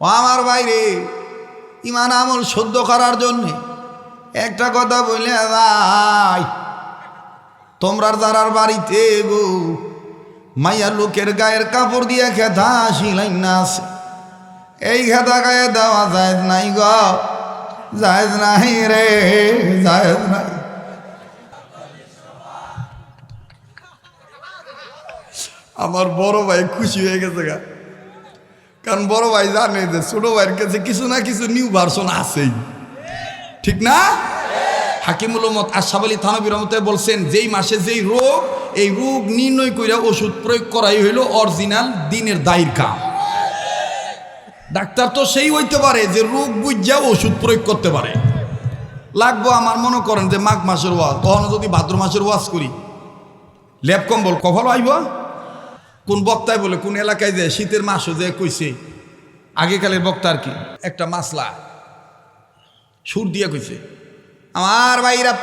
ও আমার বাইরে ইমান আমল শুদ্ধ করার জন্যে একটা কথা বলে ভাই তোমরার যারার বাড়িতে গো মাইয়া লোকের গায়ের কাপড় দিয়ে খেতা শিলাই না আছে। এই খেতা গায়ে দেওয়া যায় নাই গ, জায়েজ নাই রে, জায়েজ নাই। আমার বড় ভাই খুশি হয়ে গেছে গা। কারণ বড় ভাই জানে যে ছোট ভাইয়ের কাছে কিছু না কিছু নিউ ভার্সন আছেই। ঠিক না? হাকিমুল মত আশাফ আলী থানবির রহমতে বলছেন, যেই মাসে যেই রোগ, এই রোগ নির্ণয় কইরা ওষুধ প্রয়োগ করাই হইল অরিজিনাল দিনের দায়ের কাম। ডাক্তার তো সেই হইতে পারে যে রোগ বুঝা ওষুধ প্রয়োগ করতে পারে। লাগবো আমার মনে করেন যে মাঘ মাসের ওয়াজ, তখন যদি ভাদ্র মাসের ওয়াজ করি ল্যাব কম্বল কফল আইব? কোন বক্তায় বলে, কোন এলাকায় যায় শীতের মাসও যে কইছে, আগেকালের বক্তা আর কি, একটা মাসলা, সুর দিয়ে কইছে, আমার ভাইরা,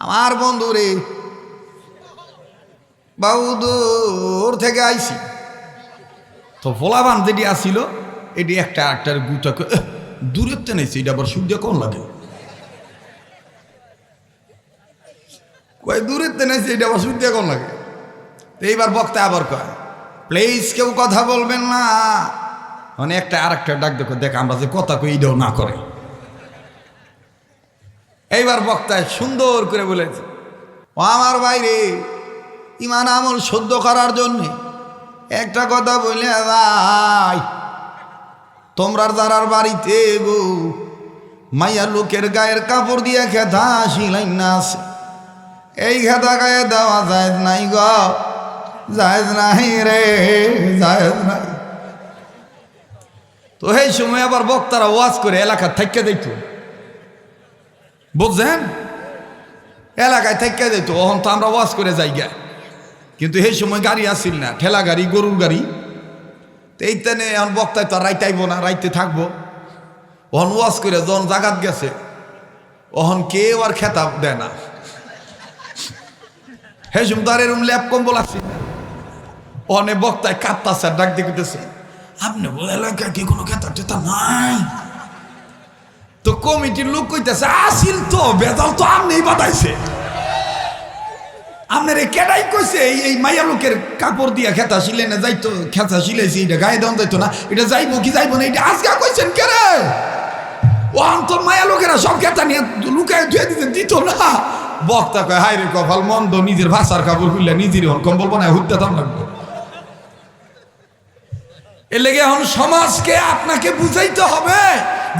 আমার বন্ধু রে বাউদুর থেকে আইছি। তো ফোলাবান যেটি আসিল এটি একটা একটার গুটা দূরের তে নেছি এটা আবার সুর দিয়ে কোন লাগে? কয় দূরের তে নেছি এটা আবার সুর দিয়ে কোন লাগে? এইবার বক্তা আবার কয়, প্লিজ কেউ কথা বলবেন না। মানে একটা আর একটা ডাক দেখো, দেখ আমরা যে কথা কই এইটাও না করে। এইবার বক্তায় সুন্দর করে বলেছে, ও আমার বাইরে ইমান আমল শুদ্ধ করার জন্যে একটা কথা বলে ভাই তোমরার যারার বাড়িতে গো মাইয়া লোকের গায়ের কাপড় দিয়ে খেতা শিলাই না আছে, এই খেতা গায়ে দেওয়া যায় নাই গ। জায়েজ নাই রে, জায়েজ নাই। তো এই সময় আবার বক্তারা ওয়াজ করে এলাকা থাইকে দিত বুঝছেন? এলাকায় থাইকে দিত ওহন তো আমরা ওয়াজ করে যাই গা কিন্তু সেই সময় গাড়ি আসিল না, ঠেলা গাড়ি, গরুর গাড়ি। তো এইখানে এখন বক্তায় তো আর রাইতাইব না, রাইতে থাকব। ওহন ওয়াজ করে যখন জাগাত গেছে ওহন কেউ আর খেতাব দেয় না। হে সুমদার এরম ল্যাপ কম্বল আছে অনে বক্তায় কাঁপতাছে আর ডাক দেখতেছে আপনি এলাকা কি কোনো খেতা টেতা নাই? তো কমিটির লোক কইতেছে, আসিল তো, বেজাল তো আপনি বাতাইছে আপনার কেটাই কইছে, এই মাইয়া লোকের কাপড় দিয়া খেতা শিলে না যাইতো, খেতা শিলেছি এটা গায়ে দেওয়া যাইতো না, এটা যাইবো কি যাইবো না, এটা আজকে কইছেন কে রে ও অন্তর মায়া লোকেরা সব খেতা নিয়ে লুকায় ধুয়ে দিতে দিত না। বক্তা কয় হাই রে কপাল, মন্দ, নিজের ভাষার কাপড় খুললে নিজের কম্বল বানায় হুদ্দা দাম লাগবে। এর লেগে এখন সমাজকে আপনাকে বুঝাইতে হবে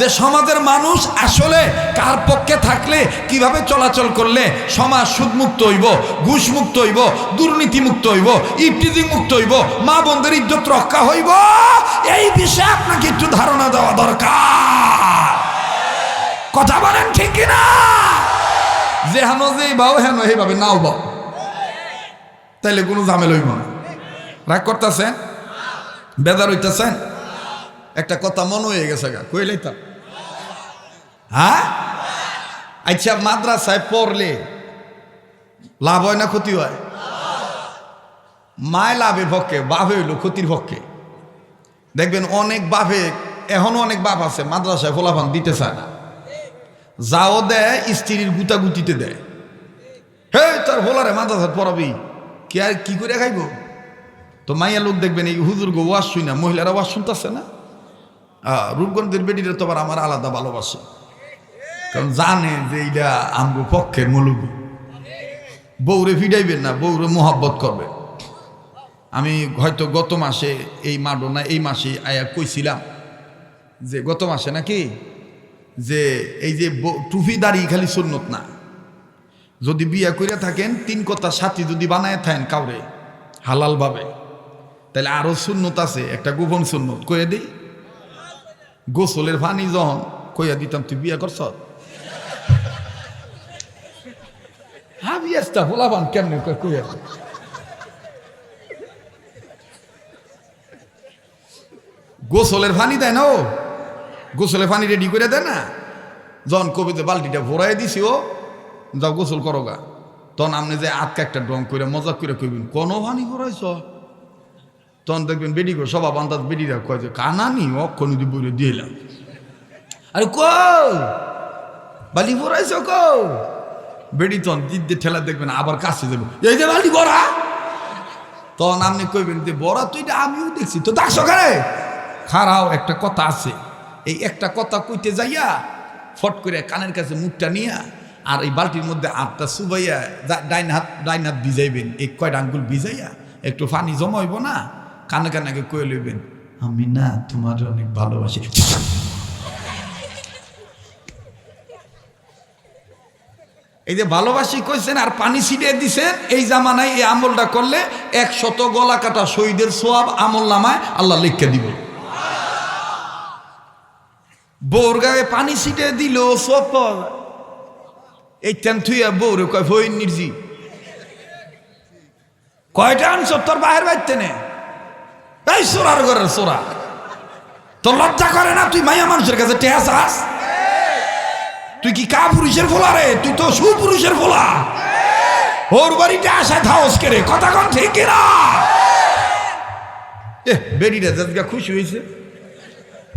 যে সমাজের মানুষ আসলে কার পক্ষে থাকলে, কীভাবে চলাচল করলে সমাজ সুদমুক্ত হইব ঘুষ মুক্ত হইব দুর্নীতি মুক্ত হইব ইফটিজিং মুক্ত হইব, মা বোনদের ইজ্জত রক্ষা হইব, এই বিষয়ে আপনাকে একটু ধারণা দেওয়া দরকার। কথা বলেন ঠিক না যে হেন যে বাও, হেন এইভাবে নাও বাও। তাইলে কোনো ঝামেল হইব না। রাগ করতেছেন? বেদার হইতেছেন? একটা কথা মনে হয়ে গেছে গা কইলেই তো হ্যাঁ? আচ্ছা মাদ্রাসায় পড়লে লাভ হয় না ক্ষতি হয়? মায় লাভের পক্ষে, বাপে হইল ক্ষতির পক্ষে। দেখবেন অনেক বাপে, এখনও অনেক বাপ আছে, মাদ্রাসায় ফলাফান দিতে চায় না। যাও দেয়, স্ত্রীর গুতাগুতিতে দেয়। হে তার ভোলারে মাদ্রাসায় পড়াবি? কি আর, কি করে খাইব? তো মাইয়া লোক দেখবেন এই হুজুর গো ওয়াশ শুই না, মহিলারা ওয়াশ শুনতেছে না? রূপগঞ্জের বেটিরা তো আবার আমার আলাদা ভালোবাসে। কারণ জানে যে এইটা আমগো পক্ষের মৌলবী। বউরে ফিডাইবেন না, বউরে মোহাব্বত করবে। আমি হয়তো গত মাসে এই মাডো না, এই মাসে আয়া কইছিলাম যে গত মাসে নাকি যে এই যে ব- টুপি দাড়ি খালি সুন্নত না। যদি বিয়া করে থাকেন, তিন কথা সাথী যদি বানায় থাকেন কাউরে হালালভাবে তাহলে আরও সুন্নত আছে, একটা গোপন সুন্নত। কয়ে দিই, গোসলের পানি যখন কইয়া দিতাম, তুই বিয়া করছ? হ্যাঁ বিয়াসটা হোলাবান কেমনে কই- কইয়া গোসলের পানি দেয় না ও। গোসলের পানি রেডি করে দেয় না। যখন কবিতে বালতিটা ভরাই দিছি ও, যাও গোসল করো তখন আপনি যে আটকা একটা ড্রং করে মজা করে কইবেন, কোনো পানি ভরাইছ? তখন দেখবেন বেডি করে সবাব আন্দাজ বেডিরা কয় যে, কানানি অক্ষণি দিয়ে বইরে দিলাম আরে ক বালি ভরাইছ ক বেডি তখন দিদি ঠেলা দেখবেন, আবার কাছে যাবে। এই যে বালি ভরা? তখন আপনি কইবেন যে বড়া তুই এটা আমিও দেখছি। তো দেখছ কারে খারাও, একটা কথা আছে। এই একটা কথা কইতে যাইয়া, ফট করে কানের কাছে মুখটা নিয়া, আর এই বালতির মধ্যে আটটা সুবাইয়া ডাইন হাত ডাইন হাত ভিজাইবেন। এই কয়টা আঙ্গুল ভিজাইয়া, একটু পানি জমাইব না? কানে কানে আগে কয়ে লইবেন। আমি না তোমার অনেক ভালোবাসি। এই যে ভালোবাসি কইছেন আর পানি ছিটিয়ে দিছেন এই জামানায় এই আমলটা করলে একশত গলা কাটা শহীদের সোয়াব আমল নামায় আল্লাহ লিখে দিব। বউর গায়ে পানি ছিটিয়ে দিল সব। এই তেন থুইয়া বউরে কয় ভই নির্জি। কয়টা আনছ? তোর বাহের বাইতে নে। এই সোরার ঘরের সোরা। তোর লজ্জা করে না? তুই মাইয়া মানুষের কাছে টেহা চাস? তুই কি কা পুরুষের ফোলা রে? তুই তো সুপুরুষের ফোলা। ওর বাড়িতে আসায় থাওস কে রে? কথা কন ঠিক না এ বেডিটা যাদগা খুশি হয়েছে।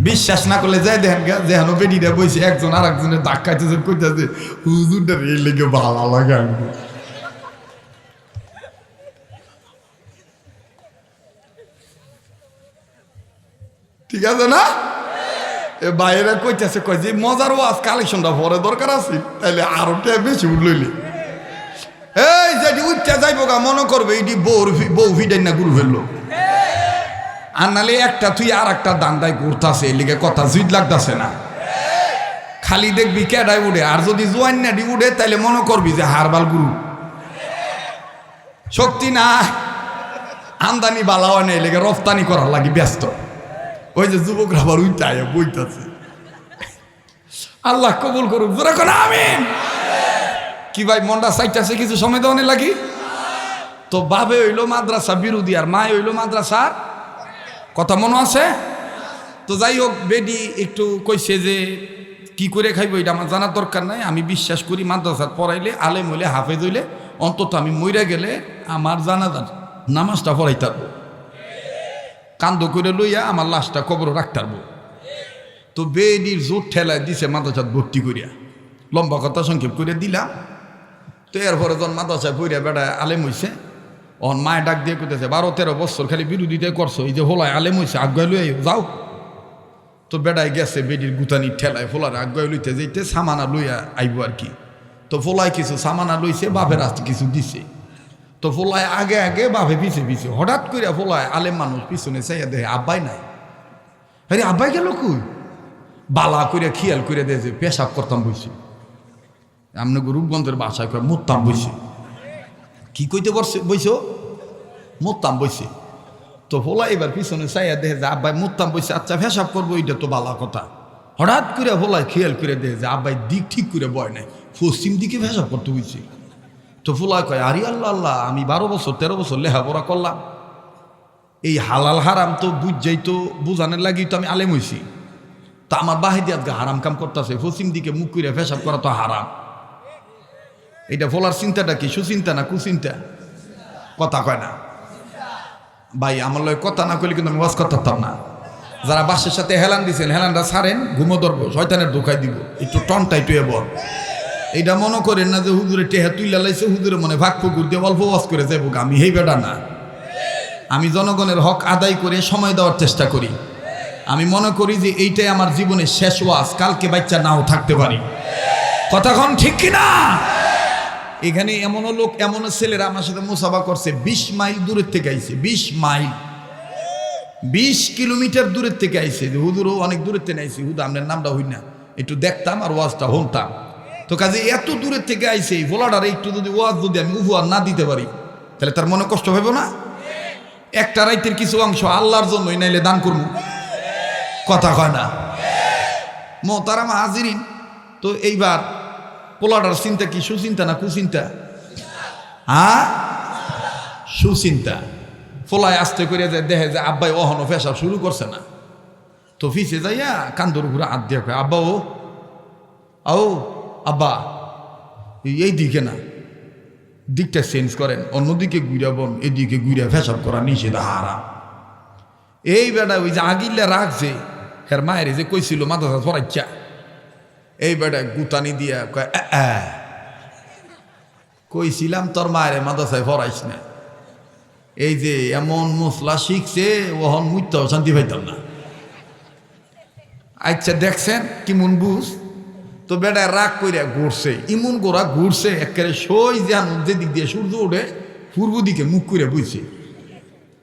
বিশ্বাস না করলে যাই দেখেন গা যেন বেডিটা বইছে, একজন আর একজনের ধাক্কাইতেছে কইতেছে, হুজুরটা রে লেগে ভালো লাগে ঠিক আছে না? এ বাইরে কইতেছে কই যে মজার ওয়াজ কালেকশনটা পরে দরকার আছে, তাইলে আরও বেশি উঠলইলে এই যেটি উঠতে যাইব গা, মনে করবে এটি বউর বউ ফিডাই না গুরু ফেলল। আর নালে একটা তুই আর একটা দান্দায় ঘুরতাছে এলিগে কথা জুইট লাগতাছে না। খালি দেখবি কেডাই উঠে, আর যদি জোয়ান নাডি উঠে, তাইলে মনে করবি যে হারবাল গুরু। শক্তি না, আমদানি বালা হয় না এলিগে রফতানি করার লাগি ব্যস্ত। ওই যে যুবকরা আবার উইটায় বইতাছে। আল্লাহ কবুল করুক, জোরে কোন, আমিন। কি ভাই, মনটা চাইতেছে কিছু সময় দেওয়ানে লাগি? তো বাবে হইল মাদ্রাসা বিরোধী আর মায় হইল মাদ্রাসার কথা মনে আছে? তো যাই হোক, বেডি একটু কইছে যে কি করে খাইব এটা আমার জানার দরকার নাই। আমি বিশ্বাস করি মাদ্রাসার পড়াইলে আলেম হইলে হাফেজ হইলে অন্তত আমি মইরা গেলে আমার জানাজার নামাজটা পড়াই থাকব কান্দ করে লইয়া আমার লাশটা কবর রাখতে পারব। তো বেডির জোর ঠেলায় দিছে মাদ্রাসাত ভর্তি করিয়া। লম্বা কথা সংক্ষেপ করে দিলাম তো এরপরে যখন মাদ্রাসায় পইরা বেড়ায় আলেম হইছে অন মায় ডাক দিয়ে কইতেছে, বারো, তেরো বছর খালি বিরোধিতা করছ, এই যে হোলায় আলেম হইছে আগুয়াই লই যাও। তো বেড়ায় গেছে বেডির গুতানি ঠেলায়, ফোলার আগুয়াই লইতে যেতে সামানা লইয়া আইব আর কি। তো ফোলায় কিছু সামানা লইছে, বাপের আসতে কিছু দিছে। তো ফোলায় আগে আগে বাপে পিছে পিছে, হঠাৎ করে ফোলায় আলেম মানুষ পিছনে চাইয়া দেখে আব্বাই নাই। আরে, আব্বাই গেল কই? বালা করে খেয়াল করে দেয় যে, পেশাব করতাম বসে আমনে রূপগঞ্জের বাসায় কয় মুত্তাম বসে কি কইতে বসে বইছ? মুত্তাম বসে তো ফোলা এবার পিছনে চাইয়া দেখে যে, আব্বাই মুত্তাম বসে আচ্ছা পেশাব করব এটা তো বালা কথা। হঠাৎ করে ফোলায় খেয়াল করে দেয় যে, আব্বাই দিক ঠিক করে বয় নাই, পশ্চিম দিকে পেশাব করতে বইছে। তো ফুলা কয়, আরে আল্লাহ আল্লাহ, আমি বারো বছর, তেরো বছর লেখাপড়া করলাম। এই হালাল হারাম তো বুঝাই তো বুঝানোর লাগি তো আমি আলেম হইছি। তা আমার বাহিদি আজকে হারাম কাম করতেছে, পশ্চিম দিকে মুখ করে পেশাব করা তো হারাম। এটা ফলার চিন্তাটা কি, সুচিন্তা না কুচিন্তা? কথা কয় না। ভাই, আমার লয় কথা না কইলে কিন্তু আমি ওয়াজ করতাম না। যারা বাসের সাথে হেলান দিছেন হেলানটা ছাড়েন ঘুমো ধরবো শয়তানের ধোকায় দিব। একটু টনটাই টুয়ে বল। এইটা মনে করেন না যে হুজুরে টেহা তুইলা লাইছে, হুজুরে মনে ভাগ ফুকুর দিয়ে অল্প ওয়াজ করে যাব আমি হেই বেটা না। আমি জনগণের হক আদায় করে সময় দেওয়ার চেষ্টা করি। আমি মনে করি যে এইটাই আমার জীবনের শেষ ওয়াজ, কালকে বাচ্চা নাও থাকতে পারি। কথাক্ষণ ঠিক কিনা? এখানে এমনও লোক, এমনও ছেলেরা আমার সাথে মুসাফা করছে, বিশ মাইল দূরের থেকে আইছে, বিশ মাইল। বিশ কিলোমিটার দূরের থেকে আইছে। যে হুদুরও অনেক দূরের থেকে আইছে। হুদু আপনার নামটা হই না। একটু দেখতাম আর ওয়াজটা শুনতাম। তো কাজে এত দূরের থেকে আইসে এই একটু যদি ওয়াজ যদি আমি উপহার না দিতে পারি, তাহলে তার মনে কষ্ট হইব না? একটা রাইতের কিছু অংশ আল্লাহর জন্যই নাইলে দান করব। কথা কয় না? মোতারাম হাজিরিন, তো এইবার পোলাটার চিন্তা কি, সুচিন্তা না কুচিন্তা? হ্যাঁ? সুচিন্তা। ফোলায় আসতে করে যায়, দেখে যে আব্বাই অহনো ফেসা শুরু করছে না। তো ফিসে যাইয়া কান্দর ঘুরে হাত দিয়ে আব্বা ও, আও। আব্বা, এই দিকে না। দিকটা চেঞ্জ করেন, অন্যদিকে ঘুরাবন এদিকে ঘুরে ফেসাব করা নিষেধ হারাম এই বেটা ওই যে আগিল্লা রাখছে, হের মায়ের যে কইছিল মাথা পড়াইছা এই বেটা গুতানি দিয়া কয়। কইছিলাম, তোর মায়ের মাদ্রাসায় পড়াইস না। এই যে এমন মশলা শিখছে, ওহন মুইতাও শান্তি পাইতাম না। আচ্ছা দেখছেন কেমন বুঝ? তো বেটায় রাগ কইরা ঘুরছে, ইমন গোড়া ঘুরছে, একেবারে সই যেন যেদিক দিয়ে সূর্য ওঠে, পূর্ব দিকে মুখ করে বুঝছে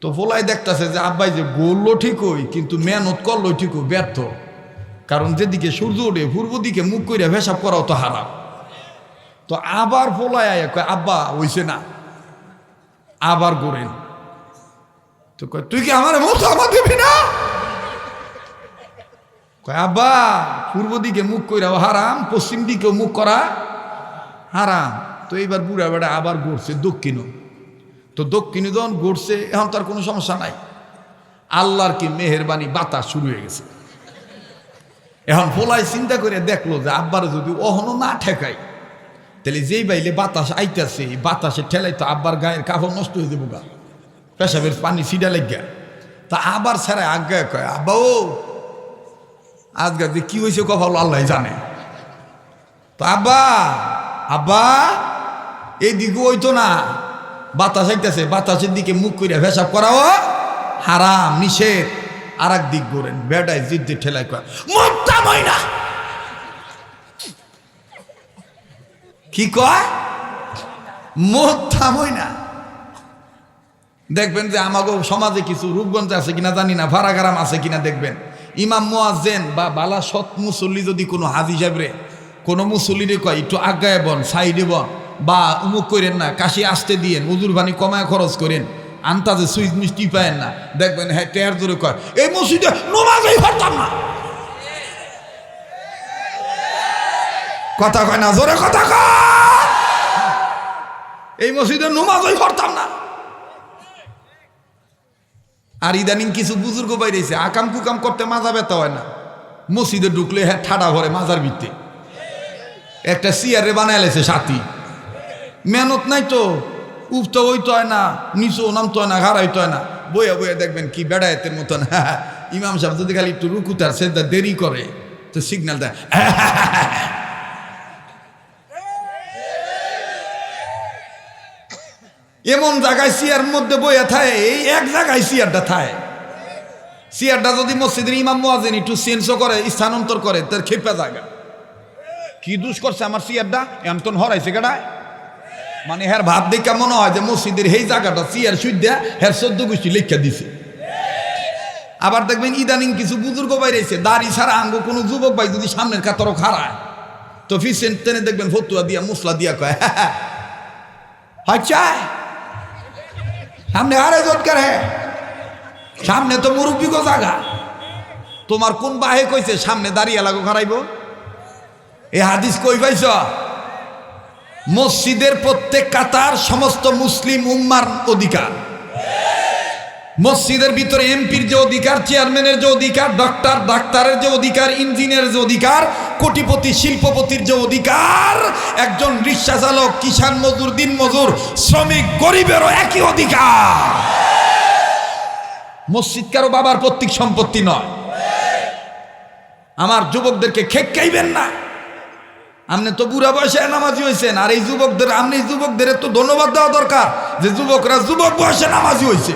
তো ফলাই দেখতেছে যে, আব্বাই যে গোললো ঠিকই কিন্তু মেহনত করল ঠিকই ব্যর্থ। কারণ যেদিকে সূর্য ওঠে, পূর্ব দিকে মুখ করে ভেসাব করাও তো হারাম। তো আবার ফলাই আব্বা, হইছে না। আবার গোরেন তো তুই কি আমার মতো আমার দিবি না? আব্বা, পূর্ব দিকে মুখ কইরাও হারাম, পশ্চিম দিকেও মুখ করা হারাম। তো এইবার বুড়া বেড়া আবার ঘুরছে দক্ষিণও। তো দক্ষিণে যখন ঘুরছে এখন তার কোনো সমস্যা নাই। আল্লাহর কি মেহেরবানি, বাতাস শুরু হয়ে গেছে। এখন ফোলাই চিন্তা করে দেখল যে আব্বার যদি অহনো না ঠেকাই তাহলে যেই বাইলে বাতাস আইতাছে, এই বাতাসে ঠেলাই তো আব্বার গায়ের কাপড় নষ্ট হয়ে যাব গা। পেশাবের পানি সিডা লেগা তা আবার ছাড়া আজ্ঞা কয়, আব্বা ও আজকে যে কি হয়েছে কপাল আল্লাহ জানে। তো আব্বা আব্বা, এই দিকে ওইতো না। বাতাস আইতেছে বাতাসের দিকে মুখ করিয়া ভেসাব করাও হারাম, নিষেধ। আর এক দিক করেন বেটায় জিদ্দি ঠেলাই কয় মুখটা ময়না কি কয়? না। দেখবেন যে আমাগো সমাজে কিছু রূপগঞ্জ আছে কিনা জানি না ভাড়াগারাম আছে কিনা দেখবেন। ইমাম মোয়াজেন বা বালা সৎ মুসল্লি যদি কোনো হাজি সাহেবরে, কোনো মুসল্লিরে কয়, একটু আজ্ঞায় বন, সাইডে বন, বা উমুক করেন না, কাশি আসতে দিয়েন, উজুর ভানি কমায় খরচ করেন, আন্তাজে সুইচ মিষ্টি পায়েন না, দেখবেন হ্যাঁ টেয়ার ধরে কয়, এই মসজিদে নমাজই পারতাম না। কথা কয় না, জোরে কথা কয়। এই মসজিদে নমাজই পড়তাম না। আর ইদানিং কিছু বুজুর্গ বাইরেছে, আকাম কুকাম করতে মাজা ব্যথা হয় না। মসজিদে ঢুকলে হ্যাঁ ঠাডা ভরে মাজার ভিত্তে। একটা সিয়ারে বানাইলেছে সাথী। মেহনত নাই তো, উফতে হইতে হয় না, নিচেও নামতে হয় না হারাইতে হয় না। বইয়া বইয়া দেখবেন কি বেড়ায়তের মতন। ইমাম সাহেব যদি খালি একটু রুকুতার সেটা দেরি করে, তো সিগন্যাল দেয়। এমন জায়গায় সিয়ার মধ্যে বইয়া থায় এই এক জায়গায় সিয়ারটা থায় সিয়ারটা যদি মসজিদের ইমাম মোয়াজেন একটু চেঞ্জও করে স্থানান্তর করে তার খেপে জায়গা কি দুষ করছে আমার সিয়ারটা এমতন হরাইছে কেডায় মানে হ্যার ভাব দেখা মনে হয় যে মসজিদের এই জায়গাটা সিয়ার সুইদ্যা হ্যার চোদ্দ গোষ্ঠী লেখা দিছে আবার দেখবেন ইদানিং কিছু বুজুর্গ বাইরেছে দাড়ি ছাড়া আঙ্গ কোনো যুবক ভাই যদি সামনের কাতরও খাড়ায় তো ফিসেন টেনে দেখবেন ফতুয়া দিয়া মশলা দিয়া কয় আচ্ছা সামনে আরে জোটকার হ্যাঁ সামনে তো মুরব্বী গো জাগা। তোমার কোন বাহে কইছে, সামনে দাঁড়িয়ে লাগো খারাইব এ হাদিস কই পাইছ? মসজিদের প্রত্যেক কাতার সমস্ত মুসলিম উম্মার অধিকার। মসজিদের ভিতরে এমপির যে অধিকার, চেয়ারম্যানের যে অধিকার ডক্টর ডাক্তারের যে অধিকার ইঞ্জিনিয়ারের যে অধিকার, কোটিপতি, শিল্পপতির যে অধিকার, একজন রিক্সা চালক কিষান মজুর দিন মজুর শ্রমিক, গরিবেরও একই অধিকার। মসজিদ কারও বাবার পৈতৃক সম্পত্তি নয়। আমার যুবকদেরকে খেকাইবেন না। আপনি তো বুড়া বয়সে নামাজি হয়েছেন আর এই যুবকদের, আপনি যুবকদের তো ধন্যবাদ দেওয়া দরকার যে যুবকরা যুবক বয়সে নামাজি হয়েছে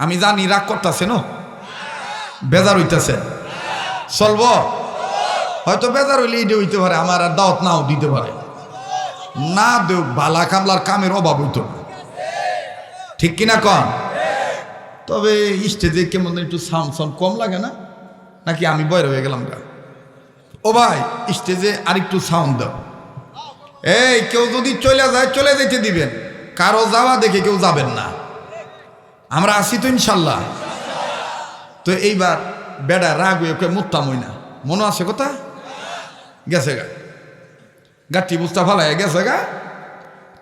আমি জানি রাগ করতেছে, ন? বেজার হইতেছে। চলব? হয়তো বেজার হইলে এইটা হইতে পারে, আমার আর দাওয়াত নাও দিতে পারে। না দেও বালা কামলার কামের অভাব হইতো। ঠিক কিনা কন? তবে স্টেজে কেমন একটু সাউন্ড সাউন্ড কম লাগে না? নাকি আমি বয়র হয়ে গেলাম গা? ও ভাই, স্টেজে আরেকটু সাউন্ড দাও। এই, কেউ যদি চলে যায়, চলে যেতে দিবেন। কারও যাওয়া দেখে কেউ যাবেন না। আমরা আসি তো ইনশাল্লাহ। তো এইবার বেড়া রাগ হয়ে মুত্তাম হই না। মনে আছে কথা? গেছে গা। গাঠি বুঝতে ফালাই গেছে গা।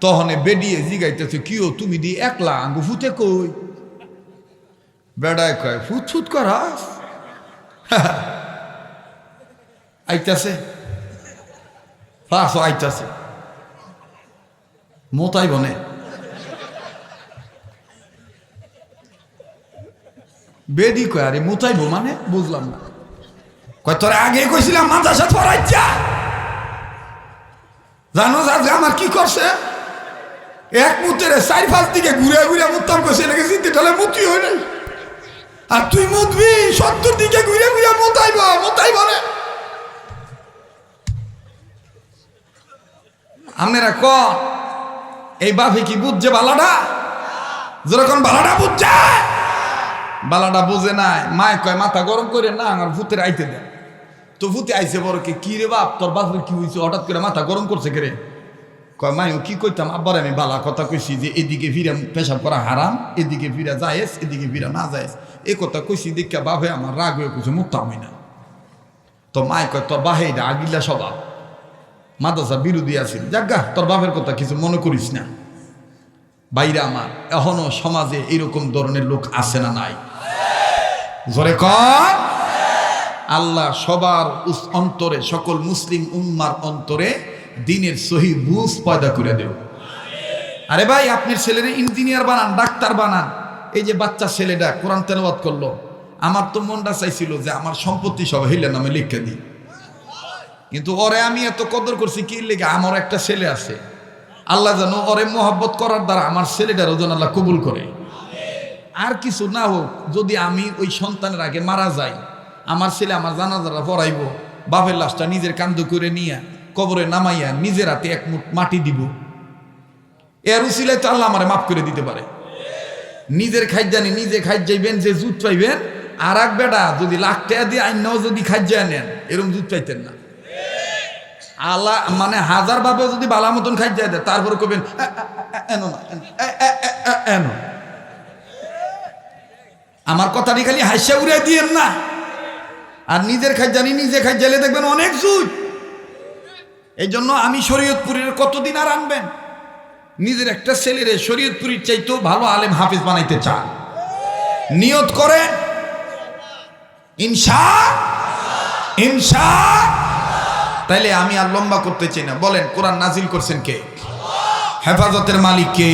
তহনে বেডিয়ে জিগাইতেছে কিও তুমি দি একলা আঙ্গু ফুতে কই? বেড়ায় কয়, ফুট ফুট করাস? আইতাছে। ফাঁসও আইতাছে। মোতাই বনে। বেডি কয়, আরে মুতাইবো মানে? বুঝলাম না। কয়, তোর আগে কইছিলাম মাদ্রাসা পড়াইছা জানো আজকে আমার কি করছে? এক মুতের চারি পাঁচ দিকে ঘুরে ঘুরে মুতাম কইছে, এটাকে চিনতে তাহলে মুতি হয় নাই। আর তুই মুতবি, সত্তর দিকে ঘুরে ঘুরে মুতাইব মুতাইব না আপনারা ক, এই বাফে কি বুঝছে বালাটা? যেরকম বালাটা বুঝছে। বালাটা বুঝে নাই। মায় কয়, মাথা গরম করে না, আমার ভূতের আইতে দেয় তো ভূতে আইসে বড় কে রে বাপ, তোর বাপের কি হয়েছে হঠাৎ করে মাথা গরম করছে কে রে? কয় মাই কি কইতাম? আব্বার আমি বালা কথা কইছি যে, এদিকে ফিরে পেশাব করা হারাম, এদিকে ফিরে যায়স, এদিকে ফিরে না যায়স। এ কথা কইছি দেখা বাপে আমার রাগ হয়ে কইছে, মুক্তাম না। তো মায় কয়, তোর বাহে এটা আগিলা স্বভাব। মাদ্রাসা বিরোধী আছিল যাজ্ঞা তোর বাপের কথা কিছু মনে করিস না। বাইরে আমার, এখনও সমাজে এরকম ধরনের লোক আছে না নাই। জোরে কর। আল্লাহ সবার অন্তরে, সকল মুসলিম উম্মার অন্তরে দিনের সহি বুঝ পয়দা করে দেব আরে ভাই আপনার ছেলের ইঞ্জিনিয়ার বানান, ডাক্তার বানান। এই যে বাচ্চা ছেলেটা কোরআন তেলাওয়াত করল, আমার তো মনটা চাইছিল যে আমার সম্পত্তি সব হইলে নামে লিখে দিই। কিন্তু ওরে আমি এত কদর করছি, কি লেগে আমার একটা ছেলে আছে? আল্লাহ যেন ওরে মোহাব্বত করার দ্বারা আমার ছেলেটার ওজন আল্লাহ কবুল করে। আর কিছু না হোক যদি আমি ওই সন্তানের আগে মারা যাই আমার ছেলে আমার জানাজারা পড়াইব বাপের লাশটা নিজের কান্দ করে নিয়ে কবরে নামাইয়া নিজের হাতে এক মুঠ মাটি দিব। এর উসিলায় তো আল্লাহ আমারে মাফ করে দিতে পারে। নিজের খাইজানি নিজে খাই যাইবেন যে জুত পাইবেন আর এক বেটা যদি লাখ টাকা দিয়ে আইনাও যদি খাইজা নেন এরকম জুত পাইতেন না। আল্লাহ মানে হাজার ভাবে যদি বালা মতন খাই যায় দেয় তারপরে কবেন "এ, এ, এ, এনো না আমার কথাটি খালি হাসিয়া উড়ে দিয়েন না। আর নিজের খাই জানি, নিজে খাই জালে দেখবেন অনেক জুট এই জন্য আমি শরীয়তপুরের কতদিন আর আনবেন? নিজের একটা ছেলেরে শরীয়তপুরীর চাইতেও ভালো আলেম হাফিজ বানাইতে চান। নিয়ত করেন? ইনশা? ইনশা? তাইলে আমি আর লম্বা করতে চাই না। বলেন, কোরআন নাজিল করছেন কে? হেফাজতের মালিক কে?